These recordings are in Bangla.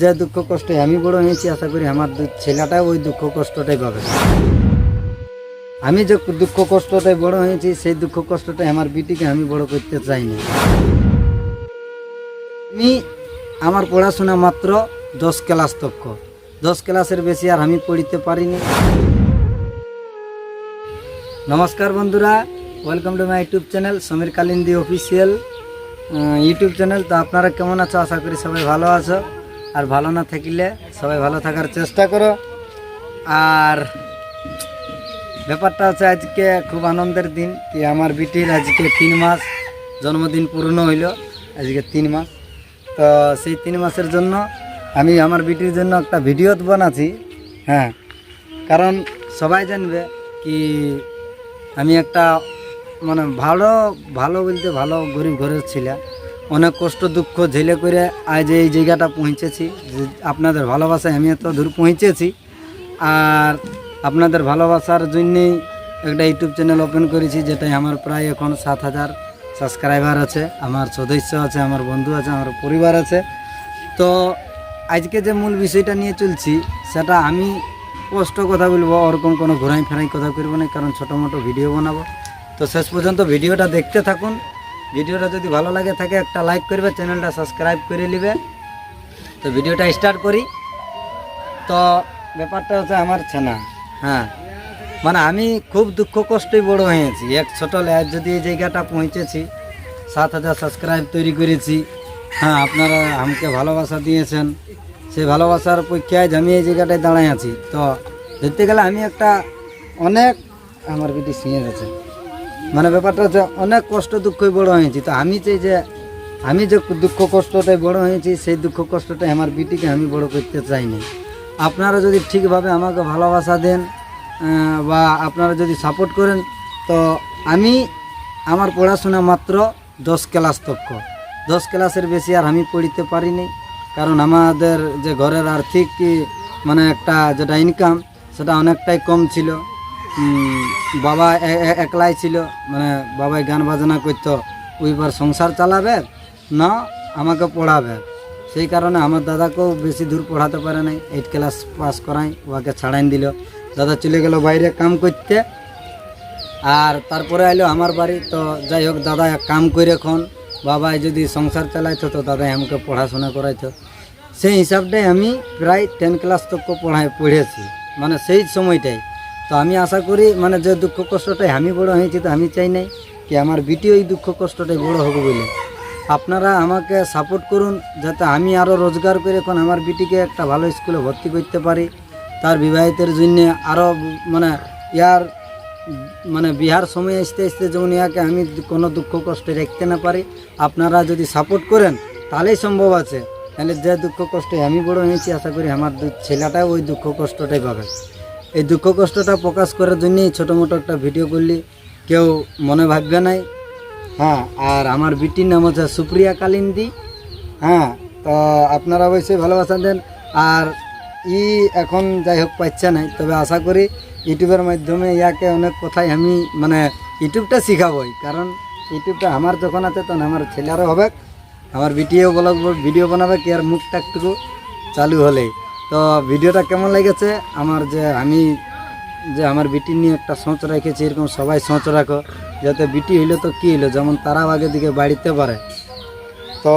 যে দুঃখ কষ্টে আমি বড় হয়েছি, আশা করি আমার ছেলেটাও ওই দুঃখ কষ্টটাই পাবে। আমি যে দুঃখ কষ্টটাই বড় হয়েছি, সেই দুঃখ কষ্টটাই আমার বিটিকে আমি বড় করতে চাই না আমি আমার পড়াশোনা মাত্র দশ ক্লাস তক্ষ দশ ক্লাসের বেশি আর আমি পড়িতে পারিনি। নমস্কার বন্ধুরা welcome to my YouTube channel Sameer Kalindi official YouTube channel তো আপনারা কেমন আছো? আশা করি সবাই ভালো আছো। আর ভালো না থাকলে সবাই ভালো থাকার চেষ্টা করো। আর ব্যাপারটা হচ্ছে আজকে খুব আনন্দের দিন কি আমার বিটির আজকে তিন মাস, জন্মদিন পূর্ণ হইল, আজকে তিন মাস। তো সেই তিন মাসের জন্য আমি আমার বিটির জন্য একটা ভিডিও বানাচ্ছি হ্যাঁ। কারণ সবাই জানবে কি আমি একটা মানে ভালো ভালো বলতে ভালো গরিব ঘরের ছিলাম অনেক কষ্ট, দুঃখ, ঝেলে করে আজ এই জায়গাটা পৌঁছেছি। আপনাদের ভালোবাসায় আমি এত দূর পৌঁছেছি। আর আপনাদের ভালোবাসার জন্যেই একটা ইউটিউব চ্যানেল ওপেন করেছি যেটাই আমার প্রায় এখন সাত হাজার সাবস্ক্রাইবার আছে। আমার সদস্য আছে, আমার বন্ধু আছে, আমার পরিবার আছে। তো আজকে যে মূল বিষয়টা নিয়ে চলছি, সেটা আমি স্পষ্ট কথা বলব, ওরকম কোনো ঘোরাই ফেরাই কথা করব না, কারণ ছোটো মোটো ভিডিও বানাবো। তো শেষ পর্যন্ত ভিডিওটা দেখতে থাকুন। ভিডিওটা যদি ভালো লাগে থাকে একটা লাইক করবে, চ্যানেলটা সাবস্ক্রাইব করে নেবে। তো ভিডিওটা স্টার্ট করি। তো ব্যাপারটা হচ্ছে আমার ছেনা হ্যাঁ। মানে আমি খুব দুঃখ কষ্টই বড় হয়েছি। এক ছোট ল্যাজ যদি এই জায়গাটা পৌঁছেছি, সাত হাজার সাবস্ক্রাইব তৈরি করেছি হ্যাঁ আপনারা আমাকে ভালোবাসা দিয়েছেন। সেই ভালোবাসার পরীক্ষায় আমি এই জায়গাটায় দাঁড়াই আছি। তো ধরতে গেলে আমি একটা অনেক আমার বিটি শুয়ে গেছে মানে ব্যাপারটা হচ্ছে অনেক কষ্ট দুঃখই বড় হয়েছি। তো আমি চাই যে, আমি যে দুঃখ কষ্টটাই বড় হয়েছি, সেই দুঃখ কষ্টটাই আমার বিটিকে আমি বড় করতে চাই না আপনারা যদি ঠিকভাবে আমাকে ভালোবাসা দেন বা আপনারা যদি সাপোর্ট করেন, তো আমি আমার পড়াশোনা মাত্র দশ ক্লাস তক্ষ দশ ক্লাসের বেশি আর আমি পড়িতে পারিনি, কারণ আমাদের যে ঘরের আর্থিক মানে একটা যেটা ইনকাম সেটা অনেকটাই কম ছিল। বাবা একলাই ছিল মানে বাবাই গান বাজনা করতো, ওইবার সংসার চালাবে না আমাকে পড়াবে। সেই কারণে আমার দাদাকেও বেশি দূর পড়াতে পারে নাই এইট ক্লাস পাস করাই ওকে ছাড়াই দিল। দাদা চলে গেল বাইরে কাম করতে। আর তারপরে এলো আমার বাড়ি, তো যাই হোক, দাদা কাম করে এখন বাবাই যদি সংসার চালাইতো, তো দাদাই আমাকে পড়াশোনা করাইতো। সেই হিসাবটাই আমি প্রায় টেন ক্লাস তক পড়াই পড়েছি। মানে সেই সময়টাই। তো আমি আশা করি মানে যে দুঃখ কষ্টটাই আমি বড় হয়েছি, তো আমি চাই নাই কি আমার বিটি ওই দুঃখ কষ্টটাই বড় হবে বলে। আপনারা আমাকে সাপোর্ট করুন, যাতে আমি আরও রোজগার করে এখন আমার বিটিকে একটা ভালো স্কুলে ভর্তি করতে পারি। তার বিবাহিতের জন্য আরও মানে ইয়ার মানে বিহার সময় আসতে আসতে যেমন ইয়াকে আমি কোনো দুঃখ কষ্টে রাখতে না পারি, আপনারা যদি সাপোর্ট করেন, তাহলেই সম্ভব আছে। তাহলে যে দুঃখ কষ্টে আমি বড় হয়েছি, আশা করি আমার ছেলেটাও ওই দুঃখ কষ্টটাই পাবে। এই দুঃখ কষ্টটা প্রকাশ করার জন্যই ছোটো মোটো একটা ভিডিও করলি। কেউ মনে ভাববে নাই। হ্যাঁ আর আমার বিটির নাম হচ্ছে সুপ্রিয়া কালিন্দি। হ্যাঁ তো আপনারা অবশ্যই ভালোবাসা দেন। আর ই এখন যাই হোক পাচ্ছে নাই, তবে আশা করি ইউটিউবের মাধ্যমে ইয়াকে অনেক কথাই আমি মানে ইউটিউবটা শিখাবই। কারণ ইউটিউবটা আমার যখন আছে তখন আমার ছেলেরও হবে আমার ভিডিও ব্লগ ভিডিও বানাবে, কি আর মুখটা একটু চালু হলেই। তো ভিডিওটা কেমন লেগেছে? আমার যে আমি যে আমার বিটি নিয়ে একটা সোচ রেখেছি, এরকম সবাই সোচ রাখো, যাতে বিটি হইলে তো কী হইল? যেমন তারাও আগে দিকে বাড়িতে পারে। তো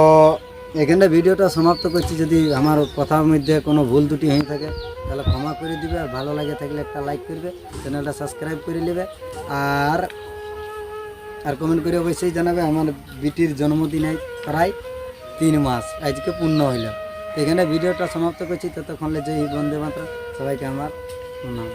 এখানে ভিডিওটা সমাপ্ত করছি। যদি আমার কথার মধ্যে কোনো ভুল ত্রুটি হয়ে থাকে, তাহলে ক্ষমা করে দিবে। আর ভালো লাগে থাকলে একটা লাইক করবে, চ্যানেলটা সাবস্ক্রাইব করে নেবে। আর আর কমেন্ট করে অবশ্যই জানাবে, আমার বিটির জন্মদিন প্রায় তিন মাস। আজকে পূর্ণ হইল। এখানে ভিডিওটা সমাপ্ত করছি। ততক্ষণে যে বন্দে মাত্র সবাইকে আমার প্রণাম।